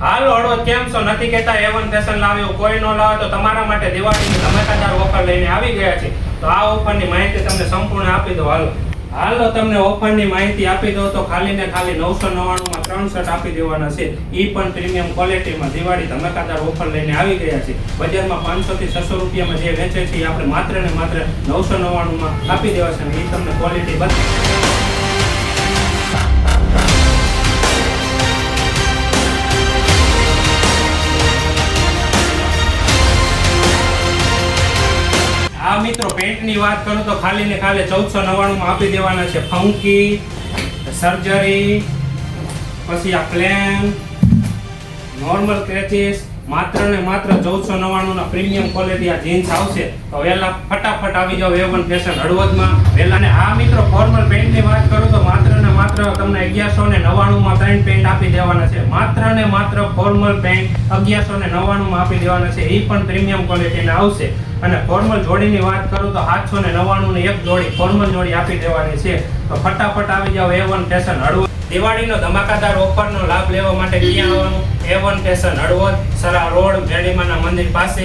હાલો હળવદ કેમ છો? નથી કહેતા એવન ફેશન લાવ્યો કોઈ નો લાવે, તો તમારા માટે દિવાળીની ધમાકાદાર ઓફર લઈને આવી ગયા છે. તો આ ઓફરની માહિતી તમને સંપૂર્ણ આપી દો હાલો. હાલો, તમને ઓફરની માહિતી આપી દો તો ખાલી ને ખાલી નવસો નવ્વાણુંમાં ત્રણ શર્ટ આપી દેવાના છે. એ પણ પ્રીમિયમ ક્વોલિટીમાં દિવાળી ધમાકાદાર ઓફર લઈને આવી ગયા છે. બજારમાં પાંચસોથી છસો રૂપિયામાં જે વેચે છે એ આપણે માત્ર ને માત્ર નવસો નવ્વાણુંમાં આપી દેવા છે એ તમને ક્વોલિટી બતાવી આ મિત્રો, પેન્ટની વાત કરું તો ખાલી ને ખાલી ચૌદસો નવ્વાણુંમાં આપી દેવાના છે. ફંકી, સર્જરી, પછી આ પ્લેન, નોર્મલ ક્રેચીસ, માત્ર ને માત્ર ચૌદસો નવ્વાણુંના પ્રીમિયમ ક્વોલિટી આ જીન્સ આવશે. તો વહેલા ફટાફટ આવી જાવ એવન ફેશન હળવદમાં. વહેલા ને આ મિત્રો ફોર્મલ પેન્ટની માત્ર તમને અગિયારસો ને નવ્વાણુંમાં ત્રણ પેન્ટ આપી દેવાના છે. માત્ર ને માત્ર ફોર્મલ પેન્ટ અગિયારસો ને નવ્વાણુંમાં આપી દેવાના છે. એ પણ પ્રીમિયમ ક્વોલિટીના આવશે. અને ફોર્મલ જોડીની વાત કરું તો સાતસો ને નવ્વાણું એક જોડી ફોર્મલ જોડી આપી દેવાની છે. તો ફટાફટ આવી જાવ એ વન ફેશન હળવો દિવાળીનો ધમાકાદાર ઓફરનો લાભ લેવા માટે ક્યાં આવવાનું? A one fashion Halvad, Sara road, મેડીમાના મંદિર પાસે.